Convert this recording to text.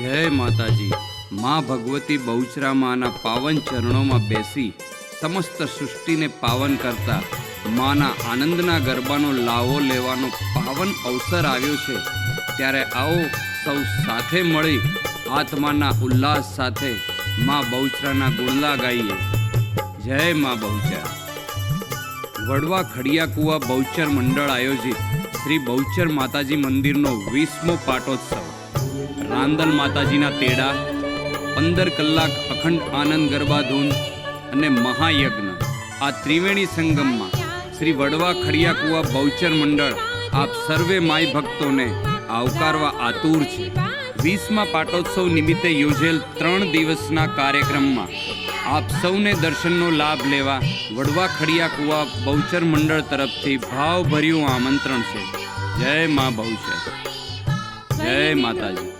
જય માતાજી. માં ભગવતી બહુચરા પાવન ચરણોમાં બેસી સમસ્ત સૃષ્ટિને પાવન કરતા માના આનંદના ગરબાનો લાવો લેવાનો પાવન અવસર આવ્યો છે. ત્યારે આવો સૌ સાથે મળી આત્માના ઉલ્લાસ સાથે માં બહુચરાના ગુણલા ગાઈએ. જય માં બહુચરા. વડવા ખડિયા કુવા બહુચર મંડળ આયોજિત શ્રી બહુચર માતાજી મંદિરનો વીસમો પાટોત્સવ. રાંદલ માતાજીના તેડા, પંદર કલાક અખંડ આનંદ ગરબા ધૂન અને મહાયજ્ઞ. આ ત્રિવેણી સંગમમાં શ્રી વડવા ખડિયા કુવા બહુચર મંડળ આપ સર્વે માય ભક્તોને આવકારવા આતુર છે. વીસમા પાટોત્સવ નિમિત્તે યોજેલ ત્રણ દિવસના કાર્યક્રમમાં આપ સૌને દર્શનનો લાભ લેવા વડવા ખડિયા કુવા બહુચર મંડળ તરફથી ભાવભર્યું આમંત્રણ છે. જય મા બહુચર. જય માતાજી.